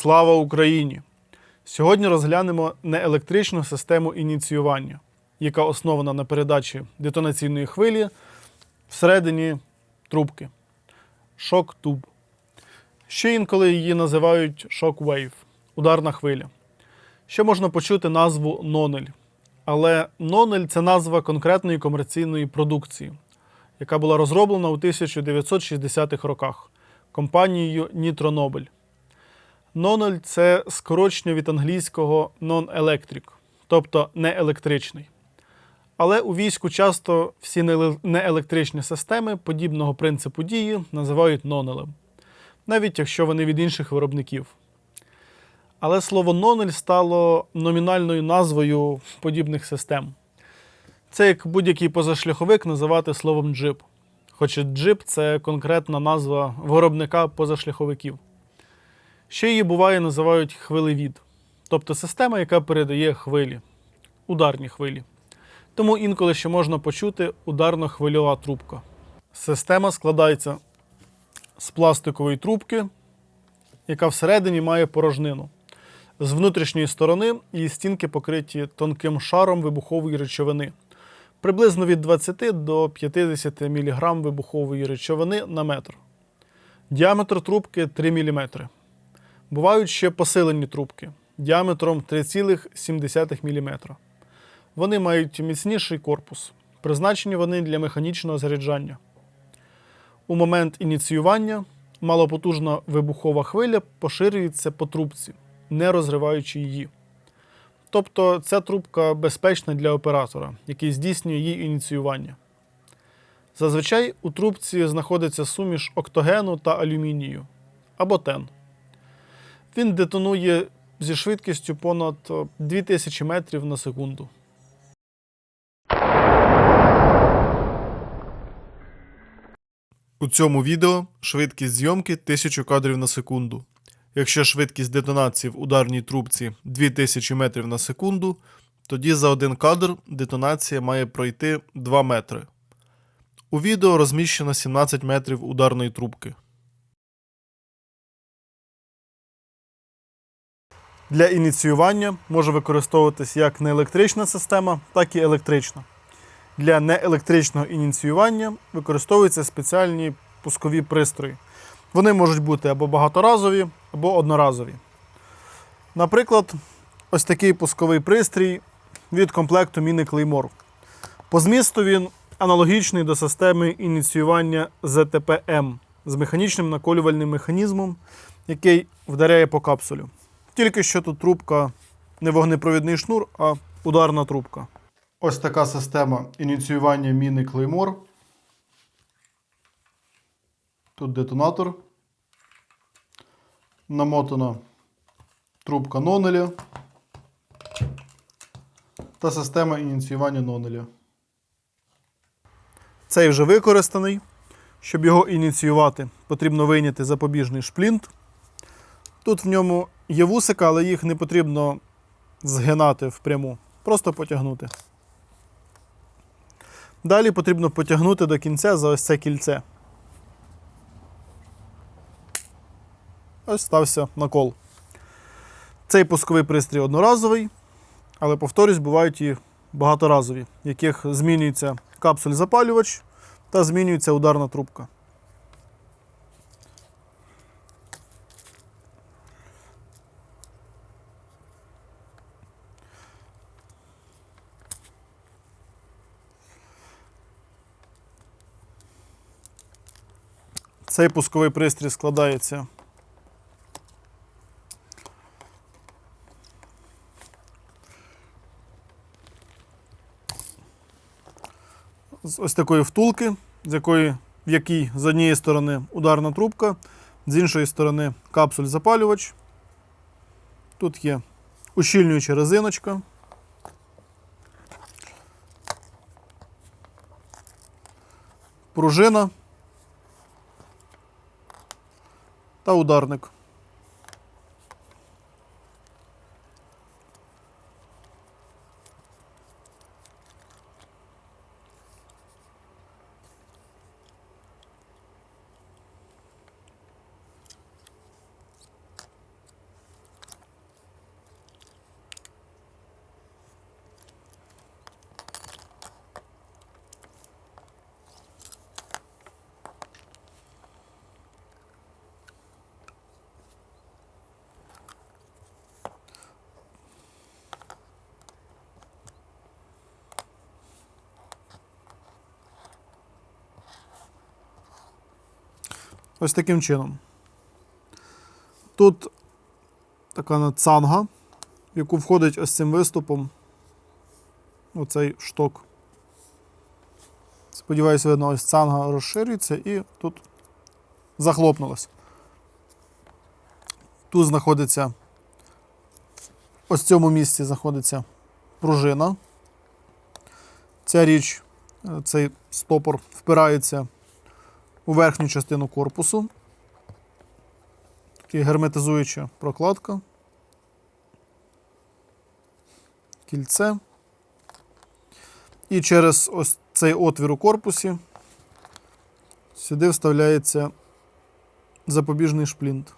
Слава Україні! Сьогодні розглянемо неелектричну систему ініціювання, яка основана на передачі детонаційної хвилі всередині трубки. Шок-туб. Ще інколи її називають шок-вейв ударна хвиля. Ще можна почути назву нонель. Але нонель це назва конкретної комерційної продукції, яка була розроблена у 1960-х роках компанією Nitro-Nobel. Нонель це скорочення від англійського non-electric, тобто неелектричний. Але у війську часто всі неелектричні системи подібного принципу дії називають нонелем, навіть якщо вони від інших виробників. Але слово нонель стало номінальною назвою подібних систем. Це як будь-який позашляховик називати словом джип. Хоча джип це конкретна назва виробника позашляховиків. Ще її буває називають хвилевід, тобто система, яка передає хвилі, ударні хвилі. Тому інколи ще можна почути ударно-хвильова трубка. Система складається з пластикової трубки, яка всередині має порожнину. З внутрішньої сторони її стінки покриті тонким шаром вибухової речовини, приблизно від 20 до 50 мг вибухової речовини на метр. Діаметр трубки 3 мм. Бувають ще посилені трубки діаметром 3,7 мм. Вони мають міцніший корпус. Призначені вони для механічного заряджання. У момент ініціювання малопотужна вибухова хвиля поширюється по трубці, не розриваючи її. Тобто ця трубка безпечна для оператора, який здійснює її ініціювання. Зазвичай у трубці знаходиться суміш октогену та алюмінію або тен. Він детонує зі швидкістю понад 2000 метрів на секунду. У цьому відео швидкість зйомки 1000 кадрів на секунду. Якщо швидкість детонації в ударній трубці 2000 метрів на секунду, тоді за один кадр детонація має пройти 2 метри. У відео розміщено 17 метрів ударної трубки. Для ініціювання може використовуватись як неелектрична система, так і електрична. Для неелектричного ініціювання використовуються спеціальні пускові пристрої. Вони можуть бути або багаторазові, або одноразові. Наприклад, ось такий пусковий пристрій від комплекту Міни Claymore. По змісту він аналогічний до системи ініціювання ZTPM з механічним наколювальним механізмом, який вдаряє по капсулю. Тільки що тут трубка не вогнепровідний шнур, а ударна трубка. Ось така система ініціювання міни Claymore. Тут детонатор. Намотана трубка нонеля та система ініціювання нонеля. Цей вже використаний. Щоб його ініціювати, потрібно вийняти запобіжний шплінт. Тут в ньому є вусика, але їх не потрібно згинати впряму, просто потягнути. Далі потрібно потягнути до кінця за ось це кільце. Ось стався накол. Цей пусковий пристрій одноразовий, але, повторюсь, бувають і багаторазові, в яких змінюється капсуль-запалювач та змінюється ударна трубка. Цей пусковий пристрій складається з ось такої втулки, з якої, в якій з однієї сторони ударна трубка, з іншої сторони капсуль-запалювач. Тут є ущільнююча резиночка. Пружина та ударник. Ось таким чином. Тут така цанга, в яку входить ось цим виступом оцей шток. Сподіваюсь, видно, ось цанга розширюється і тут захлопнулась. Тут знаходиться, ось в цьому місці знаходиться пружина. Ця річ, е, цей стопор впирається у верхню частину корпусу. Така герметизуюча прокладка. Кільце. І через ось цей отвір у корпусі сюди вставляється запобіжний шплінт.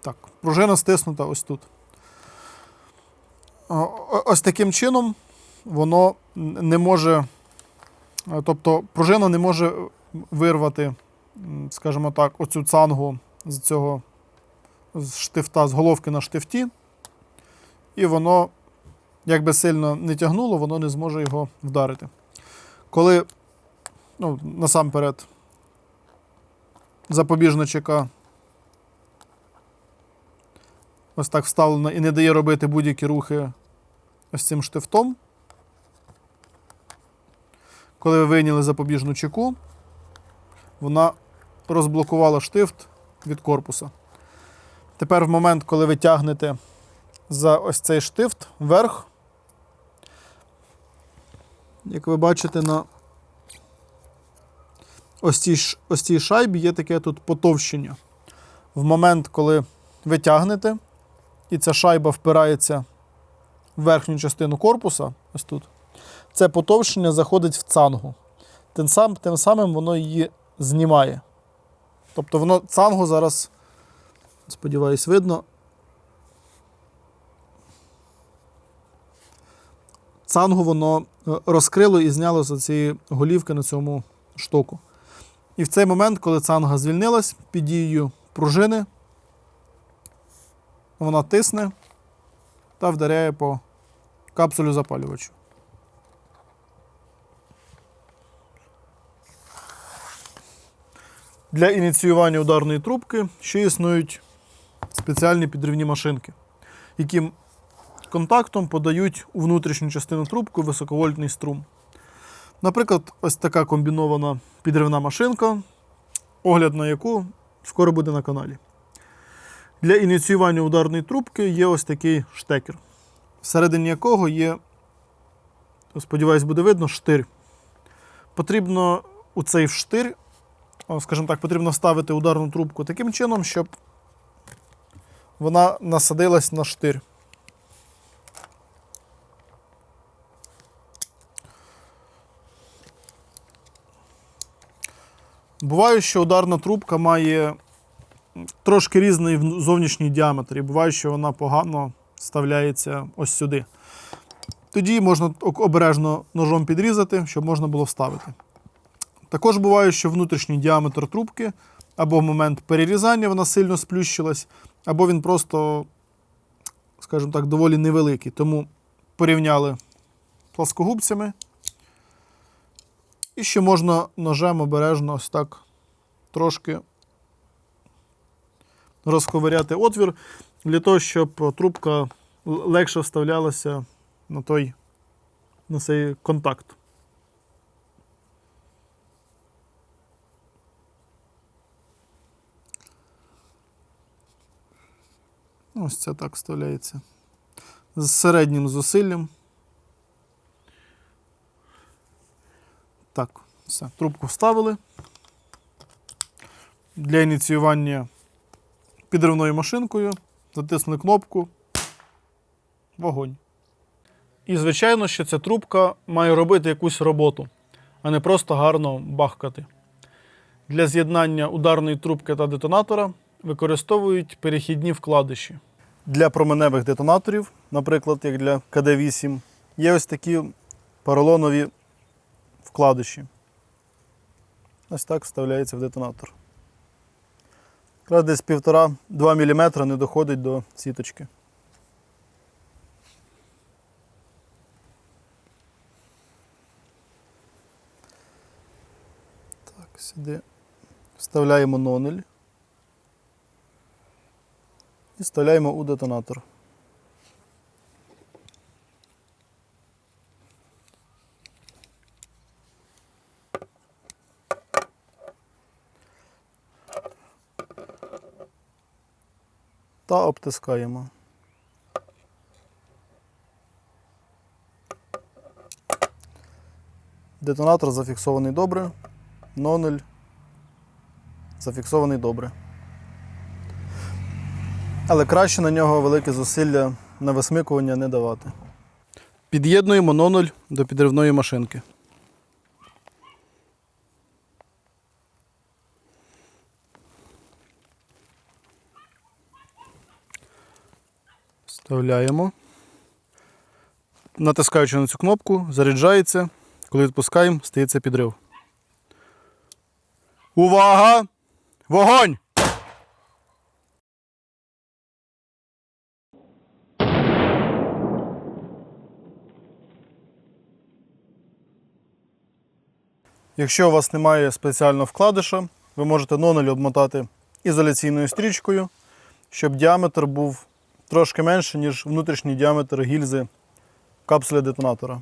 Так, пружина стиснута ось тут. Ось таким чином воно не може, е, тобто пружина не може вирвати, скажімо так, оцю цангу з цього з штифта, з головки на штифті, і воно, як би сильно не тягнуло, воно не зможе його вдарити. Коли, ну, насамперед, запобіжна ось так вставлена і не дає робити будь-які рухи ось цим штифтом. Коли ви вийняли запобіжну чеку, вона розблокувала штифт від корпуса. Тепер в момент, коли ви тягнете за ось цей штифт вверх, як ви бачите, на ось цій, ось цій шайбі є таке тут потовщення. В момент, коли ви тягнете, і ця шайба впирається в верхню частину корпуса, ось тут, це потовщення заходить в цангу. Тим, сам, тим самим воно її знімає. Тобто воно цангу зараз, сподіваюсь, видно. Цангу воно е, розкрило і зняло з цієї голівки на цьому штоку. І в цей момент, коли цанга звільнилась під дією пружини, вона тисне та вдаряє по капсулю запалювачу. Для ініціювання ударної трубки ще існують спеціальні підривні машинки, які контактом подають у внутрішню частину трубки високовольтний струм. Наприклад, ось така комбінована підривна машинка, огляд на яку скоро буде на каналі. Для ініціювання ударної трубки є ось такий штекер, всередині якого є, сподіваюсь, буде видно, штир. Потрібно у цей штир, скажімо так, потрібно вставити ударну трубку таким чином, щоб вона насадилась на штир. Буває, що ударна трубка має трошки різний зовнішній діаметр, і буває, що вона погано вставляється ось сюди. Тоді можна обережно ножом підрізати, щоб можна було вставити. Також буває, що внутрішній діаметр трубки або в момент перерізання вона сильно сплющилась, або він просто, скажімо так, доволі невеликий. Тому порівняли пласкогубцями. І ще можна ножем обережно ось так трошки розковиряти отвір для того, щоб трубка легше вставлялася на той на цей контакт. Ось це так вставляється. З середнім зусиллям. Так, все. Трубку вставили. Для ініціювання підривною машинкою, затиснули кнопку, вогонь. І, звичайно, що ця трубка має робити якусь роботу, а не просто гарно бахкати. Для з'єднання ударної трубки та детонатора використовують перехідні вкладиші. Для променевих детонаторів, наприклад, як для КД-8, є ось такі поролонові вкладиші. Ось так вставляється в детонатор. Якраз десь півтора-два міліметра не доходить до сіточки. Так, Сюди вставляємо нонель і вставляємо у детонатор. Та обтискаємо. Детонатор зафіксований добре, нонель зафіксований добре. Але краще на нього велике зусилля на висмикування не давати. Під'єднуємо ноноль до підривної машинки. Вставляємо. Натискаючи на цю кнопку, заряджається. Коли відпускаємо, стається підрив. Увага! Вогонь! Якщо у вас немає спеціального вкладиша, ви можете нонель обмотати ізоляційною стрічкою, щоб діаметр був трошки менше, ніж внутрішній діаметр гільзи капсули детонатора.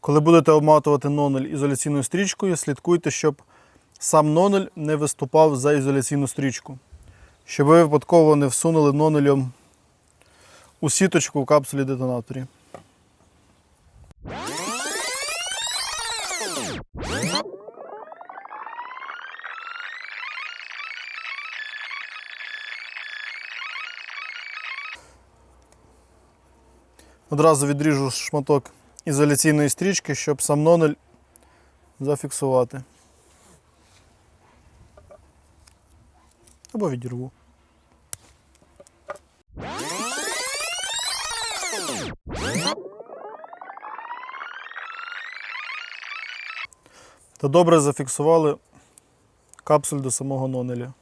Коли будете обматувати нонель ізоляційною стрічкою, слідкуйте, щоб сам нонель не виступав за ізоляційну стрічку. Щоб ви випадково не всунули нонелем у сіточку в капсулі детонаторі. Одразу відріжу шматок ізоляційної стрічки, щоб сам нонель зафіксувати. Або відірву. Та добре зафіксували капсуль до самого нонеля.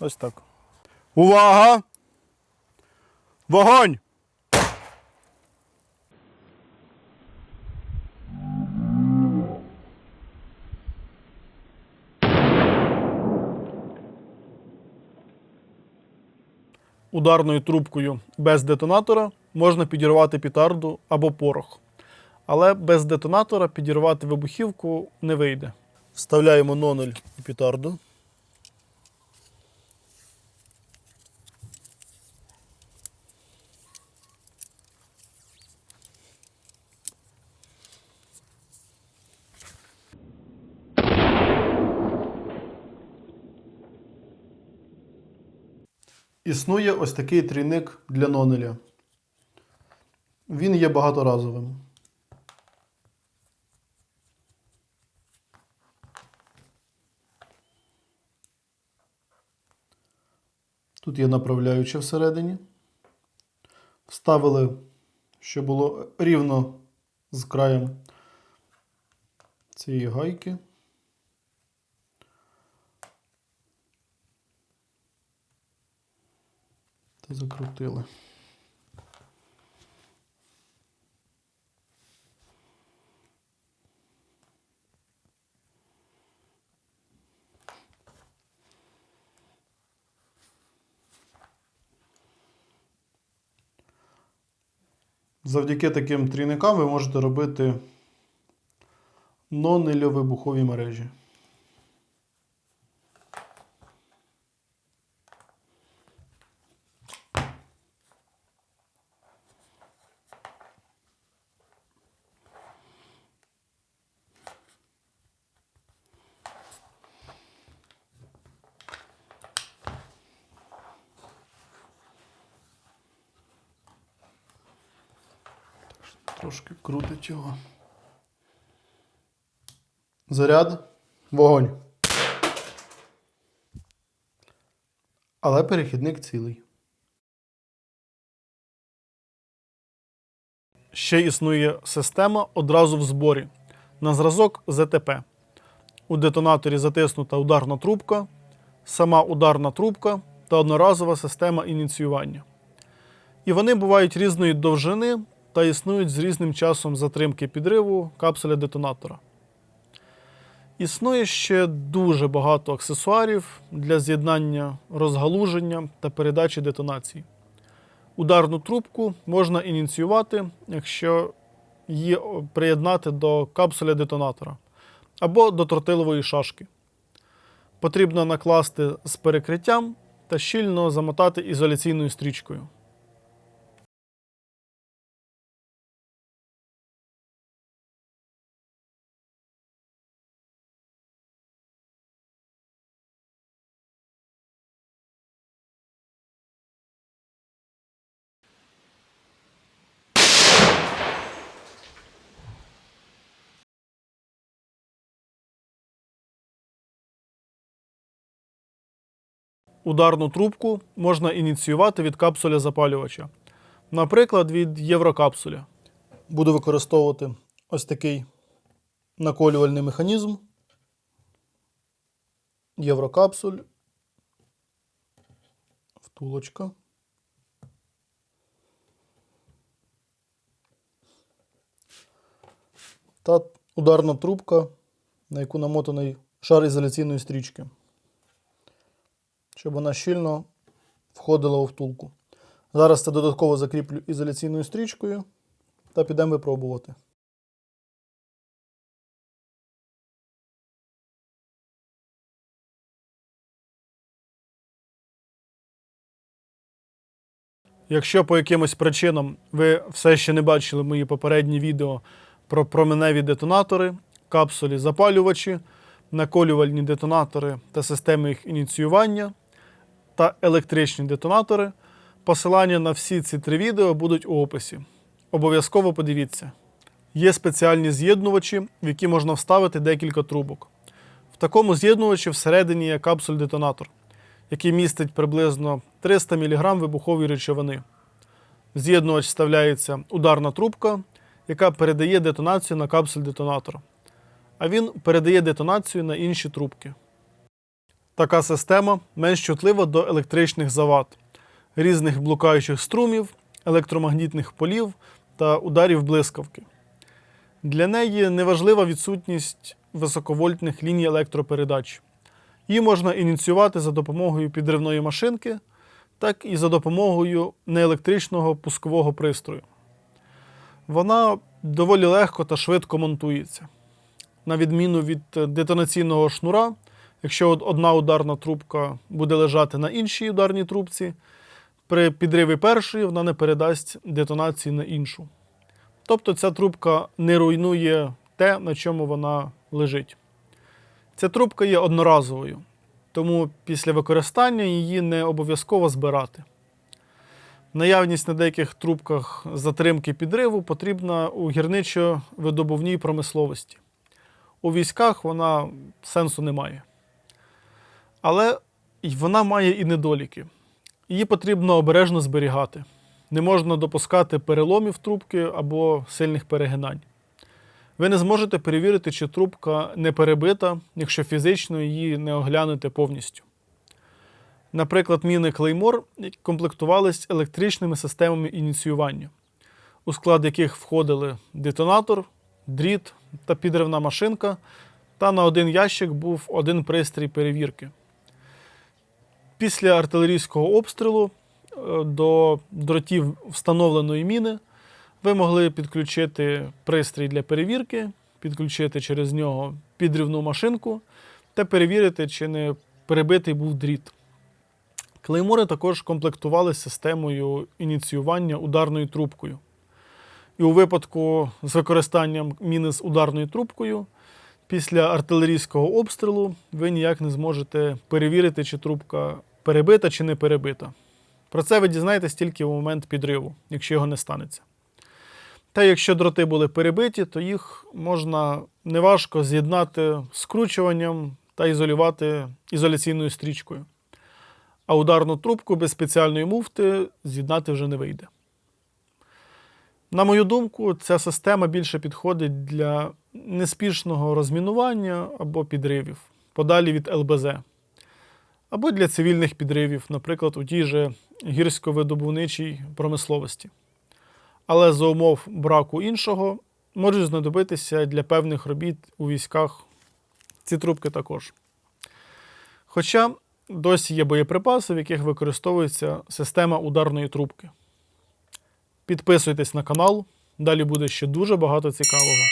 Ось так. Увага! Вогонь! Ударною трубкою без детонатора можна підірвати пітарду або порох. Але без детонатора підірвати вибухівку не вийде. Вставляємо нонель і пітарду. Існує ось такий трійник для нонеля. Він є багаторазовим. Тут є направляюче всередині. Вставили, щоб було рівно з краєм цієї гайки. Закрутили. Завдяки таким трійникам ви можете робити нонельовибухові мережі. Трошки крутить його. Заряд, вогонь. Але перехідник цілий. Ще існує система одразу в зборі на зразок ЗТП. У детонаторі затиснута ударна трубка, сама ударна трубка та одноразова система ініціювання. І вони бувають різної довжини та існують з різним часом затримки підриву капсуля детонатора. Існує ще дуже багато аксесуарів для з'єднання розгалуження та передачі детонації. Ударну трубку можна ініціювати, якщо її приєднати до капсуля детонатора або до тротилової шашки. Потрібно накласти з перекриттям та щільно замотати ізоляційною стрічкою. Ударну трубку можна ініціювати від капсуля запалювача, наприклад, від єврокапсуля. Буду використовувати ось такий наколювальний механізм. Єврокапсуль. Втулочка. Та ударна трубка, на яку намотаний шар ізоляційної стрічки щоб вона щільно входила у втулку. Зараз це додатково закріплю ізоляційною стрічкою та підемо випробувати. Якщо по якимось причинам ви все ще не бачили мої попередні відео про променеві детонатори, капсулі запалювачі, наколювальні детонатори та системи їх ініціювання, та електричні детонатори. Посилання на всі ці три відео будуть у описі. Обов'язково подивіться. Є спеціальні з'єднувачі, в які можна вставити декілька трубок. В такому з'єднувачі всередині є капсуль-детонатор, який містить приблизно 300 мг вибухової речовини. В з'єднувач вставляється ударна трубка, яка передає детонацію на капсуль-детонатор. А він передає детонацію на інші трубки. Така система менш чутлива до електричних завад, різних блукаючих струмів, електромагнітних полів та ударів блискавки. Для неї неважлива відсутність високовольтних ліній електропередач. Її можна ініціювати за допомогою підривної машинки, так і за допомогою неелектричного пускового пристрою. Вона доволі легко та швидко монтується. На відміну від детонаційного шнура, Якщо одна ударна трубка буде лежати на іншій ударній трубці, при підриві першої вона не передасть детонації на іншу. Тобто ця трубка не руйнує те, на чому вона лежить. Ця трубка є одноразовою, тому після використання її не обов'язково збирати. Наявність на деяких трубках затримки підриву потрібна у гірничо-видобувній промисловості. У військах вона сенсу не має. Але вона має і недоліки. Її потрібно обережно зберігати. Не можна допускати переломів трубки або сильних перегинань. Ви не зможете перевірити, чи трубка не перебита, якщо фізично її не оглянете повністю. Наприклад, міни Claymore комплектувались електричними системами ініціювання, у склад яких входили детонатор, дріт та підривна машинка, та на один ящик був один пристрій перевірки. Після артилерійського обстрілу е, до дротів встановленої міни ви могли підключити пристрій для перевірки, підключити через нього підривну машинку та перевірити, чи не перебитий був дріт. Клеймори також комплектували системою ініціювання ударною трубкою. І у випадку з використанням міни з ударною трубкою, після артилерійського обстрілу ви ніяк не зможете перевірити, чи трубка перебита чи не перебита. Про це ви дізнаєтесь тільки в момент підриву, якщо його не станеться. Та якщо дроти були перебиті, то їх можна неважко з'єднати скручуванням та ізолювати ізоляційною стрічкою. А ударну трубку без спеціальної муфти з'єднати вже не вийде. На мою думку, ця система більше підходить для неспішного розмінування або підривів, подалі від ЛБЗ або для цивільних підривів, наприклад, у тій же гірсько-видобувничій промисловості. Але за умов браку іншого можуть знадобитися для певних робіт у військах ці трубки також. Хоча досі є боєприпаси, в яких використовується система ударної трубки. Підписуйтесь на канал, далі буде ще дуже багато цікавого.